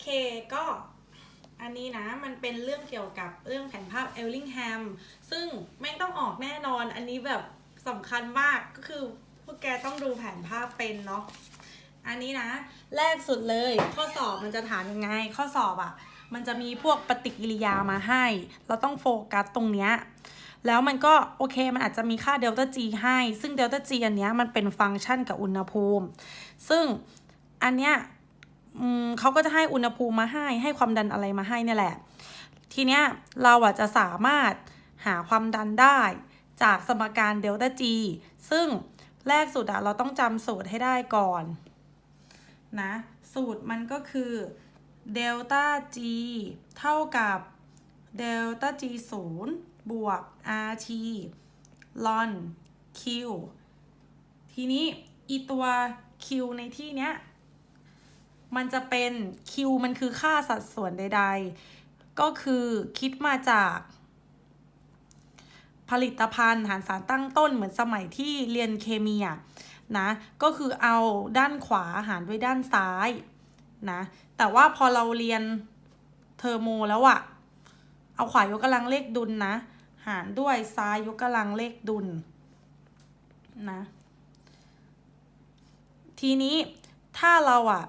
เคก็อันนี้นะมันเป็นเรื่องเกี่ยวกับเรื่องแผนภาพเอลลิงแฮมซึ่งไม่ต้องออกแน่นอน อันนี้แบบสำคัญมากก็คือพวกแกต้องดูแผนภาพเป็นเนาะอันนี้นะ แรกสุดเลยข้อสอบมันจะถามยังไง ข้อสอบอะ่ะ มันจะมีพวกปฏิกิริยามาให้ เราต้องโฟกัสตรงเนี้ยแล้วมันก็โอเคมันอาจจะมีค่าเดลต้า G ให้ ซึ่งเดลต้า G อันเนี้ยมันเป็นฟังก์ชันกับอุณหภูมิ ซึ่งอันเนี้ย เขาก็จะให้อุณหภูมิมาให้ ให้ความดันอะไรมาให้เนี่ยแหละ ทีเนี้ยเราอะจะสามารถหาความดันได้จากสมการเดลต้า G ซึ่งแรกสุดอะเราต้องจำสูตรให้ได้ก่อนนะสูตรมันก็คือเดลต้า G เท่ากับเดลต้า G 0บวก RT ln Q ทีนี้ อีตัว Q ในที่เนี้ย มันจะเป็น Q มันคือค่าสัดส่วนใด ๆ ก็คือคิดมาจาก ผลิตภัณฑ์หารสารตั้งต้นเหมือนสมัยที่เรียนเคมีอะนะ ก็คือเอาด้านขวาหารด้วยด้านซ้ายนะ แต่ว่าพอเราเรียนเทอร์โมแล้วอะเอาขวายกกำลังเลขดุลนะหารด้วยซ้ายยกกำลังเลขดุลนะทีนี้ถ้าเราอะ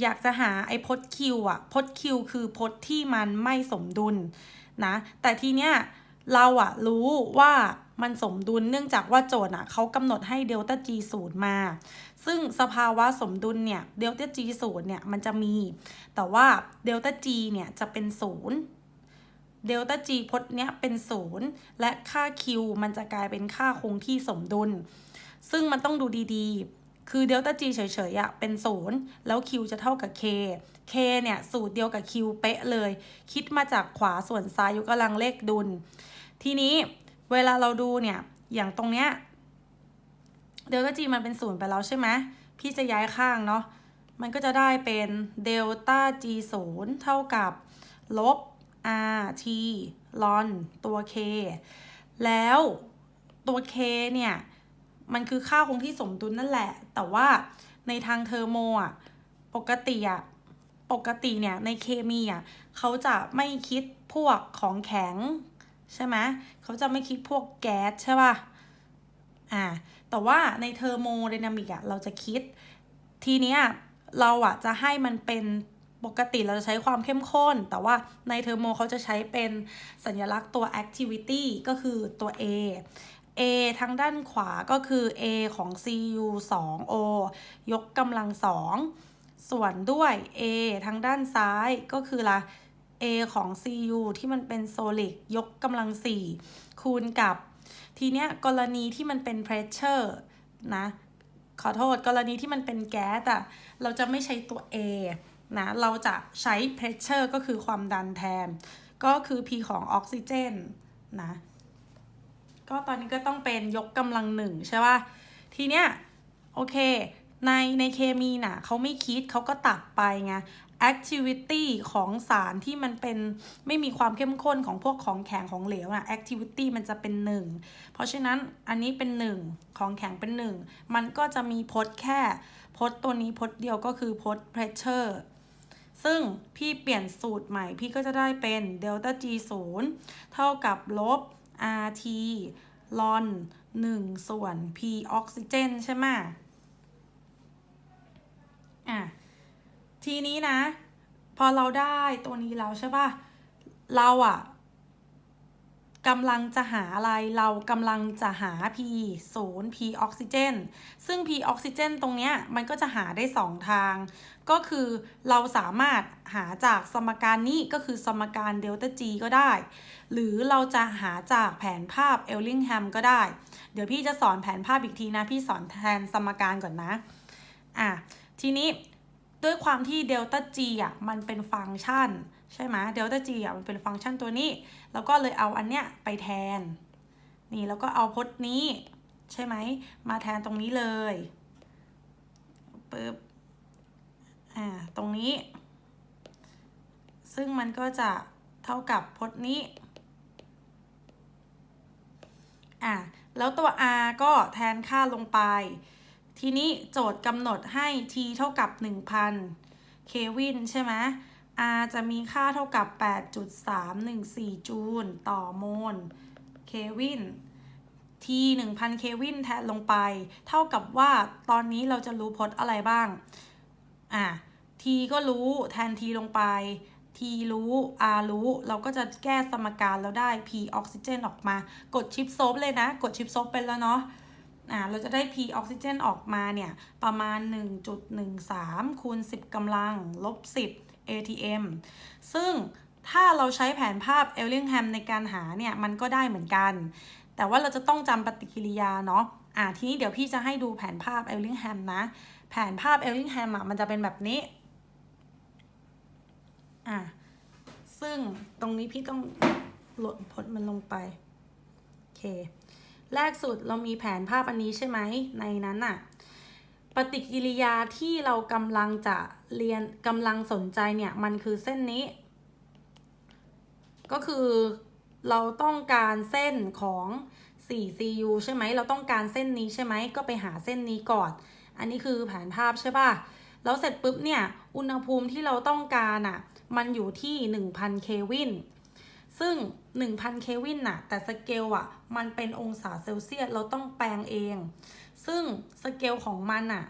อยากจะหาไอ้พจน์คิวอะพจน์คิวคือพจน์ที่มันไม่สมดุลนะ แต่ทีเนี้ยเราอะรู้ว่ามันสมดุลเนื่องจากว่าโจทย์อะเขากำหนดให้เดลต้า G ศูนย์มา ซึ่งสภาวะสมดุลเนี่ยเดลต้า G ศูนย์เนี่ยมันจะมี แต่ว่าเดลต้า G เนี่ยจะเป็นศูนย์เดลต้า G พจน์เนี้ยเป็นศูนย์และค่า Q มันจะกลายเป็นค่าคงที่สมดุล ซึ่งมันต้องดูดีๆ คือเดลต้า G เฉยๆอะเป็นศูนย์แล้ว Q จะเท่ากับ K K เนี่ย สูตรเดียวกับ Q เป๊ะเลย คิดมาจากขวาส่วนซ้ายยกกำลังเลขดุล ทีนี้เวลาเราดูเนี่ย อย่างตรงเนี้ยเดลต้า G มันเป็นศูนย์ไปแล้วใช่ไหมพี่จะย้ายข้างเนาะมันก็จะได้เป็นเดลต้า G ศูนย์เท่ากับลบ R T ลอนตัว K แล้วตัว K เนี่ย มันคือค่าคงที่สมดุลนั่นแหละ แต่ว่าในทางเทอร์โมอะปกติอะปกติเนี่ยในเคมีอะเขาจะไม่คิดพวกของแข็งใช่ไหมเขาจะไม่คิดพวกแก๊สใช่ป่ะอ่าแต่ว่าในเทอร์โมไดนามิกอะเราจะคิด ทีเนี้ยเราอะจะให้มันเป็นปกติเราจะใช้ความเข้มข้น แต่ว่าในเทอร์โมเขาจะใช้เป็นสัญลักษณ์ตัว activity ก็คือตัว A A ทางด้านขวาก็คือ A ของ Cu 2 O ยกกำลังสองส่วนด้วย A ทางด้านซ้ายก็คือละ A ของ Cu ที่มันเป็น solid ยกกำลังสี่คูณกับ ทีเนี้ยกรณีที่มันเป็น pressure นะขอโทษกรณีที่มันเป็นแก๊สอะเราจะไม่ใช้ตัว A นะเราจะใช้ pressure ก็คือความดันแทน ก็คือ P ของออกซิเจนนะ ก็ตอนนี้ก็ต้องเป็นยกกำลังหนึ่งใช่ป่ะ ทีเนี้ยโอเค ในในเคมีน่ะเขาไม่คิดเขาก็ตัดไปไง activity ของสารที่มันเป็นไม่มีความเข้มข้นของพวกของแข็งของเหลวน่ะ activity มันจะเป็นหนึ่งเพราะฉะนั้นอันนี้เป็นหนึ่งของแข็งเป็นหนึ่งมันก็จะมีพจน์แค่พจน์ตัวนี้พจน์เดียวก็คือพจน์ pressure ซึ่งพี่เปลี่ยนสูตรใหม่พี่ก็จะได้เป็น delta G 0เท่ากับลบ RT ลอน1ส่วน P ออกซิเจนใช่ไหมอะ ทีนี้นะ พอเราได้ตัวนี้แล้วใช่ป่ะ เราอะ กำลังจะหาอะไรเรากำลังจะหา P 0 P ออกซิเจนซึ่ง P ออกซิเจนตรงเนี้ยมันก็จะหาได้ 2 ทาง ก็คือเราสามารถหาจากสมการนี้ก็คือสมการเดลต้า G ก็ได้ หรือเราจะหาจากแผนภาพเอลลิงแฮมก็ได้ เดี๋ยวพี่จะสอนแผนภาพอีกทีนะ พี่สอนแทนสมการก่อนนะอะทีนี้ด้วยความที่เดลต้า G อะมันเป็นฟังก์ชัน ใช่ไหมเดลต้า G อะมันเป็นฟังก์ชันตัวนี้ แล้วก็เลยเอาอันเนี้ยไปแทน นี่แล้วก็เอาพจน์นี้ ใช่ไหมมาแทนตรงนี้เลยปึ๊บอ่าตรงนี้ ซึ่งมันก็จะเท่ากับพจน์นี้อะแล้วตัว r ก็แทนค่าลงไป ทีนี้โจทย์กำหนดให้ t เท่ากับ 1,000 เควินใช่ไหม R จะมีค่าเท่ากับ 8.314 จูลต่อโมล เควิน T 1000 เควินแทนลงไป เท่ากับว่าตอนนี้เราจะรู้พจน์อะไรบ้าง อะ T ก็รู้แทน T ลงไป T รู้ R รู้ เราก็จะแก้สมการแล้วได้ P ออกซิเจนออกมา กดชิปโซฟเลยนะ กดชิปโซฟเป็นแล้วเนาะอ่าเราจะได้ P ออกซิเจนออกมาเนี่ย ประมาณ 1.13คูณ10กำลังลบ10 ATM ซึ่งถ้าเราใช้แผนภาพเอลลิงแฮมในการหาเนี่ยมันก็ได้เหมือนกัน แต่ว่าเราจะต้องจำปฏิกิริยาเนาะอ่าทีนี้เดี๋ยวพี่จะให้ดูแผนภาพเอลลิงแฮมนะ แผนภาพเอลลิงแฮมอะมันจะเป็นแบบนี้อ่าซึ่งตรงนี้พี่ต้องลดพจน์มันลงไป โอเค แรกสุดเรามีแผนภาพอันนี้ใช่ไหมในนั้นน่ะ ปฏิกิริยาที่เรากำลังจะเรียนกำลังสนใจเนี่ยมันคือเส้นนี้ ก็คือเราต้องการเส้นของ 4CU ใช่ไหมเราต้องการเส้นนี้ใช่ไหมก็ไปหาเส้นนี้ก่อน อันนี้คือแผนภาพใช่ป่ะแล้วเสร็จปุ๊บเนี่ยอุณหภูมิที่เราต้องการอะมันอยู่ที่ 1,000 เควินซึ่ง 1,000 เควินน่ะแต่สเกลอะมันเป็นองศาเซลเซียสเราต้องแปลงเอง ซึ่งสเกลของมันอะ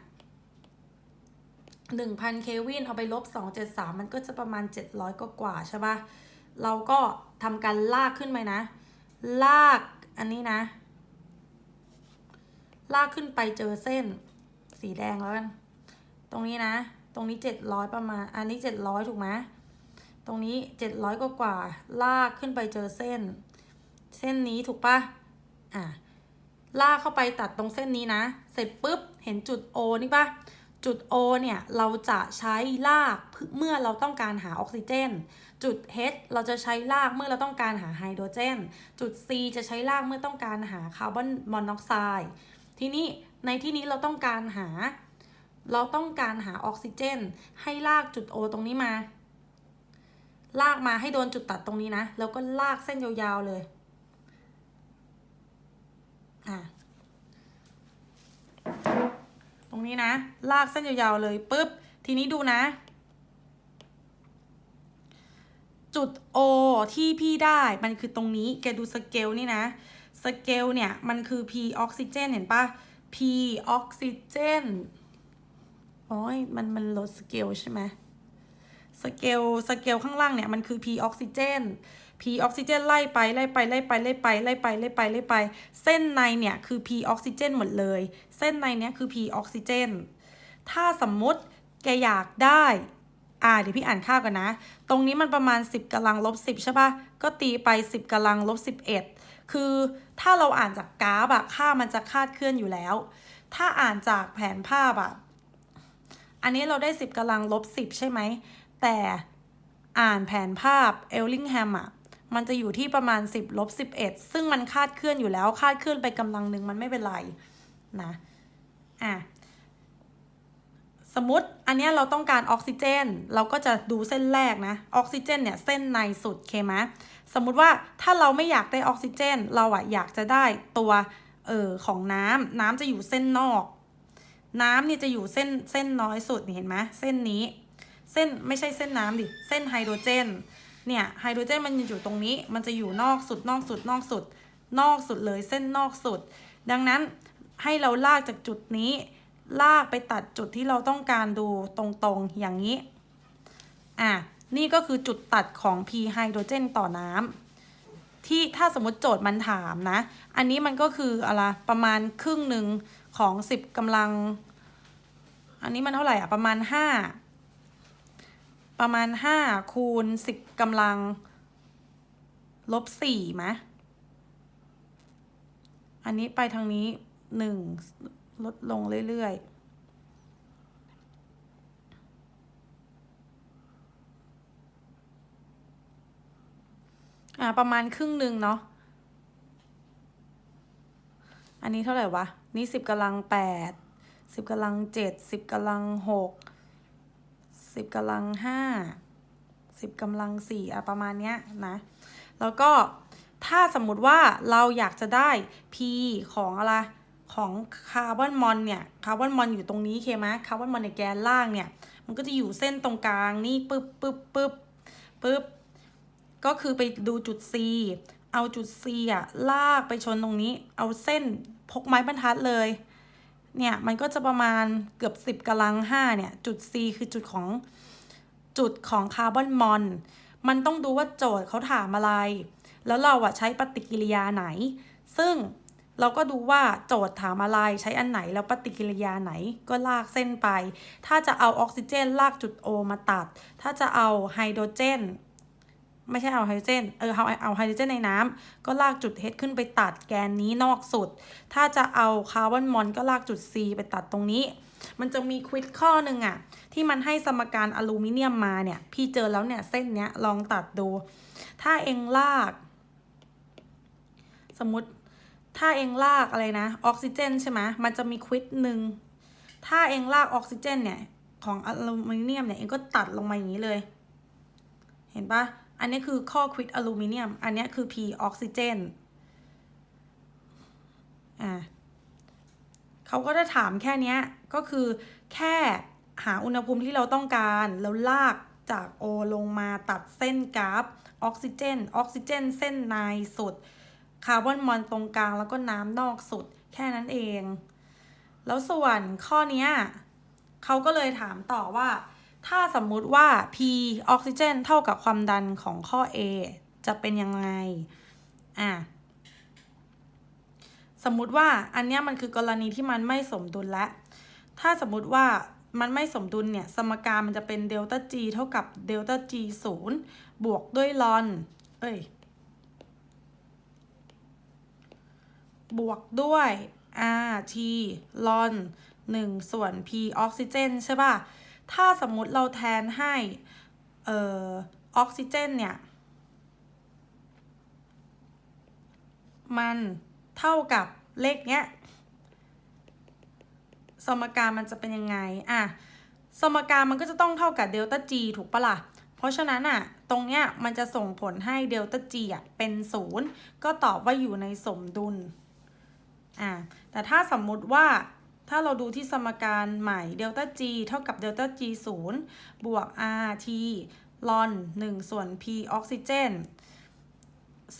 1,000เควินเอาไปลบ273มันก็จะประมาณ700กว่ากว่าใช่ปะเราก็ทำการลากขึ้นไปนะ ลากอันนี้นะ ลากขึ้นไปเจอเส้นสีแดงแล้วกัน ตรงนี้นะ ตรงนี้700ประมาณ อันนี้700ถูกไหมตรงนี้700กว่ากว่า ลากขึ้นไปเจอเส้น เส้นนี้ถูกปะอะ ลากเข้าไปตัดตรงเส้นนี้นะ เสร็จปุ๊บ เห็นจุด O นี่ปะจุด O เนี่ย เราจะใช้ลากเมื่อเราต้องการหาออกซิเจน จุด H เราจะใช้ลากเมื่อเราต้องการหาไฮโดรเจน จุด C จะใช้ลากเมื่อต้องการหาคาร์บอนมอนอกไซด์ทีนี้ในที่นี้เราต้องการหา เราต้องการหาออกซิเจน ให้ลากจุด O ตรงนี้มา ลากมาให้โดนจุดตัดตรงนี้นะ แล้วก็ลากเส้นยาวๆเลย อะตรงนี้นะ ลากเส้นยาวๆเลยปุ๊บ ทีนี้ดูนะ จุด O ที่พี่ได้มันคือตรงนี้ แกดูสเกลนี่นะ สเกลเนี่ย มันคือ P ออกซิเจนเห็นปะ P ออกซิเจนโอ้ยมันมันลดสเกลใช่ไหมสเกลสเกลข้างล่างเนี่ย มันคือ P ออกซิเจน P ออกซิเจนไล่ไปไล่ไปไล่ไปไล่ไปไล่ไปไล่ไปไล่ไป เส้นในเนี่ยคือ P ออกซิเจนหมดเลย เส้นในเนี่ยคือ P ออกซิเจน ถ้าสมมุติแกอยากได้อ่าเดี๋ยวพี่อ่านค่ากันนะ ตรงนี้มันประมาณ 10กำลังลบ10ใช่ปะก็ตีไป 10กำลังลบ11 คือถ้าเราอ่านจากกราฟอะค่ามันจะคาดเคลื่อนอยู่แล้ว ถ้าอ่านจากแผนภาพอะอันนี้เราได้ 10กำลังลบ10 ใช่ไหม แต่อ่านแผนภาพเอลลิงแฮมอะ มันจะอยู่ที่ประมาณ 10ลบ11 ซึ่งมันคาดเคลื่อนอยู่แล้วคาดเคลื่อนไปกำลังหนึ่งมันไม่เป็นไรนะอะสมมติอันนี้เราต้องการออกซิเจน เราก็จะดูเส้นแรกนะออกซิเจนเนี่ยเส้นในสุดเคไหมสมมุติว่าถ้าเราไม่อยากได้ออกซิเจน เราอะอยากจะได้ตัวเออของน้ำน้ำจะอยู่เส้นนอก น้ำเนี่ยจะอยู่เส้นเส้นน้อยสุดเห็นไหมเส้นนี้ เส้นไม่ใช่เส้นน้ำดิเส้นไฮโดรเจน เนี่ยไฮโดรเจนมันอยู่ตรงนี้ มันจะอยู่นอกสุดนอกสุดนอกสุด นอกสุดเลยเส้นนอกสุด ดังนั้นให้เราลากจากจุดนี้ ลากไปตัดจุดที่เราต้องการดูตรงๆอย่างนี้ อะ นี่ก็คือจุดตัดของ P ไฮโดรเจนต่อน้ำที่ถ้าสมมติโจทย์มันถามนะ อันนี้มันก็คืออะไรประมาณครึ่งหนึ่งของ 10กำลัง อันนี้มันเท่าไหร่อะประมาณ 5 ประมาณ5คูณ10กำลัง ลบ4ไหมอันนี้ไปทางนี้1ลดลงเรื่อยๆอ่าประมาณครึ่งหนึ่งเนาะ อันนี้เท่าไหร่วะ นี่สิบกำลังแปด สิบกำลังเจ็ด สิบกำลังหก สิบกำลังห้าสิบกำลังสี่อะประมาณเนี้ยนะ แล้วก็ถ้าสมมุติว่าเราอยากจะได้ P ของอะไรของคาร์บอนมอนเนี่ยคาร์บอนมอนอยู่ตรงนี้เคไหมคาร์บอนมอนในแกนล่างเนี่ย มันก็จะอยู่เส้นตรงกลางนี่ปึ๊บปึ๊บปึ๊บปึ๊บก็คือไปดูจุด C เอาจุด C อะลากไปชนตรงนี้ เอาเส้นพกไม้บรรทัดเลย เนี่ยมันก็จะประมาณเกือบ 10กำลัง5เนี่ยจุด C คือจุดของจุดของคาร์บอนมอนมันต้องดูว่าโจทย์เขาถามอะไร แล้วเราอะใช้ปฏิกิริยาไหน ซึ่งเราก็ดูว่าโจทย์ถามอะไรใช้อันไหนแล้วปฏิกิริยาไหนก็ลากเส้นไป ถ้าจะเอาออกซิเจนลากจุด O มาตัด ถ้าจะเอาไฮโดรเจน ไม่ใช่เอาไฮโดรเจนเออเอาเอาไฮโดรเจนในน้ำก็ลากจุด H ขึ้นไปตัดแกนนี้นอกสุด ถ้าจะเอาคาร์บอนมอนก็ลากจุด C ไปตัดตรงนี้ มันจะมีควิดข้อหนึ่งอะที่มันให้สมการอลูมิเนียมมาเนี่ย พี่เจอแล้วเนี่ยเส้นเนี้ยลองตัดดู ถ้าเองลาก สมมติถ้าเองลากอะไรนะออกซิเจนใช่ไหมมันจะมีควิดหนึ่งถ้าเองลากออกซิเจนเนี่ยของอลูมิเนียมเนี่ยเองก็ตัดลงมาอย่างนี้เลย เห็นปะ อันนี้คือข้อควิดอลูมิเนียม อันนี้คือ P ออกซิเจน อ่าเขาก็จะถามแค่นี้ก็คือแค่หาอุณหภูมิที่เราต้องการ แล้วลากจาก O ลงมาตัดเส้นกราฟออกซิเจน ออกซิเจน เส้นในสุด คาร์บอนมอนตรงกลางแล้วก็น้ำนอกสุด แค่นั้นเอง แล้วส่วนข้อนี้เขาก็เลยถามต่อว่า ถ้าสมมุติว่า P ออกซิเจนเท่ากับความดันของข้อ A จะเป็นยังไง อะ สมมุติว่าอันเนี้ยมันคือกรณีที่มันไม่สมดุลและถ้าสมมุติว่ามันไม่สมดุลเนี่ย สมการมันจะเป็นเดลต้า G เท่ากับเดลต้า G ศูนย์บวกด้วยลอน เอ้ย บวกด้วย R T ลอน 1 ส่วน P ออกซิเจนใช่ป่ะ ถ้าสมมุติเราแทนให้อออกซิเจนเนี่ย มันเท่ากับเลขเนี้ย สมการมันจะเป็นยังไง อะ สมการมันก็จะต้องเท่ากับเดลต้า G ถูกปะล่ะ เพราะฉะนั้นอะ ตรงเนี้ยมันจะส่งผลให้เดลต้า G อะเป็นศูนย์ก็ตอบว่าอยู่ในสมดุล อะ แต่ถ้าสมมุติว่า ถ้าเราดูที่สมการใหม่เดลต้า G เท่ากับเดลต้า G ศูนย์บวก RT ลอน 1 ส่วน P ออกซิเจน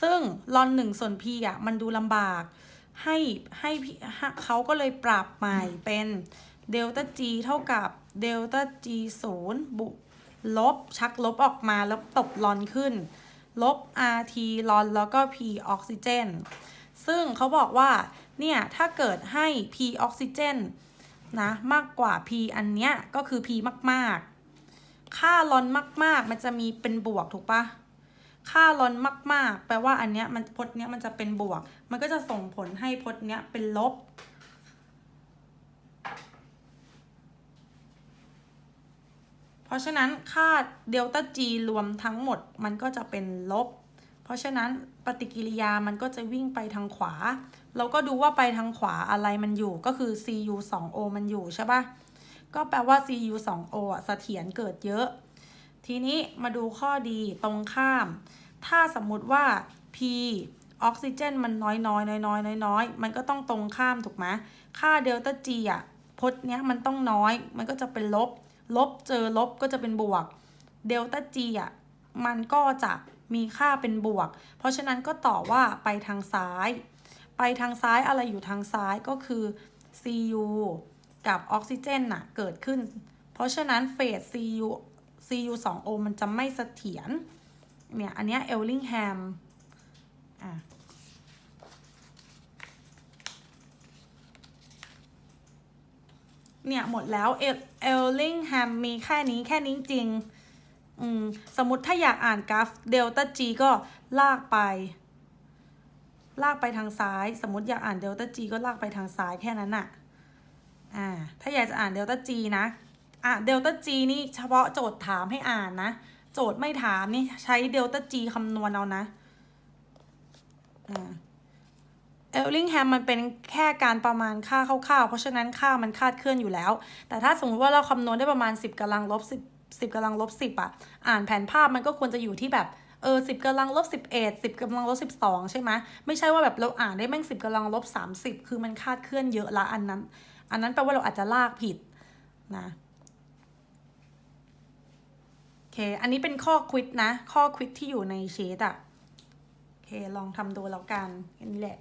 ซึ่งลอน 1 ส่วน P อะ มันดูลำบาก ให้ให้เขาก็เลยปรับใหม่เป็นเดลต้า G เท่ากับเดลต้า G ศูนย์บุลบ ชักลบออกมาแล้วตบลอนขึ้น ลบ RT ลอนแล้วก็ P ออกซิเจน ซึ่งเขาบอกว่า เนี่ย ถ้าเกิดให้ P ออกซิเจนนะมากกว่า P อันเนี้ยก็คือ P มากๆ ค่าลอนมาก ๆ มันจะมีเป็นบวกถูกปะค่าลอนมาก ๆ แปลว่าอันเนี้ยมันพจน์เนี้ยมันจะเป็นบวก มันก็จะส่งผลให้พจน์เนี้ยเป็นลบเพราะฉะนั้นค่าเดลต้า G รวมทั้งหมดมันก็จะเป็นลบ เพราะฉะนั้นปฏิกิริยามันก็จะวิ่งไปทางขวา เราก็ดูว่าไปทางขวาอะไรมันอยู่ก็คือ Cu 2 O มันอยู่ใช่ปะก็แปลว่า Cu 2 O อะเสถียรเกิดเยอะ ทีนี้มาดูข้อดีตรงข้าม ถ้าสมมุติว่า P ออกซิเจนมันน้อยน้อยน้อยน้อยน้อยน้อยมันก็ต้องตรงข้ามถูกไหมค่าเดลต้า G อะพจน์เนี้ยมันต้องน้อย มันก็จะเป็นลบ ลบเจอลบก็จะเป็นบวก เดลต้า G อะ มันก็จะ มีค่าเป็นบวก เพราะฉะนั้นก็ตอบว่าไปทางซ้าย ไปทางซ้ายอะไรอยู่ทางซ้ายก็คือ Cu กับออกซิเจนน่ะเกิดขึ้น เพราะฉะนั้นเฟส Cu Cu 2 O มันจะไม่เสถียร เนี่ย อันเนี้ยเอลลิงแฮม อะเนี่ย หมดแล้วเอลลิงแฮมมีแค่นี้แค่นี้จริง สมมติถ้าอยากอ่านกราฟเดลต้า G ก็ลากไป ลากไปทางซ้าย สมมติอยากอ่านเดลต้า G ก็ลากไปทางซ้ายแค่นั้นน่ะ อ่า ถ้าอยากจะอ่านเดลต้า G นะ อะเดลต้า G นี่เฉพาะโจทย์ถามให้อ่านนะ โจทย์ไม่ถามนี่ใช้เดลต้า G คำนวณเอานะ อ่าเอลลิงแฮมมันเป็นแค่การประมาณค่าคร่าวๆ เพราะฉะนั้นค่ามันคาดเคลื่อนอยู่แล้ว แต่ถ้าสมมติว่าเราคำนวณได้ประมาณ 10กำลังลบ 10 10กำลังลบ10อะอ่านแผนภาพมันก็ควรจะอยู่ที่แบบเออ10กำลังลบ11 10กำลังลบ12ใช่ไหมไม่ใช่ว่าแบบเราอ่านได้แม่ง10กำลังลบ30คือมันคาดเคลื่อนเยอะละอันนั้น อันนั้นแปลว่าเราอาจจะลากผิดนะโอเค อันนี้เป็นข้อควิดนะ ข้อควิดที่อยู่ในเชตอะโอเค ลองทำดูแล้วกันอันนี้แหละ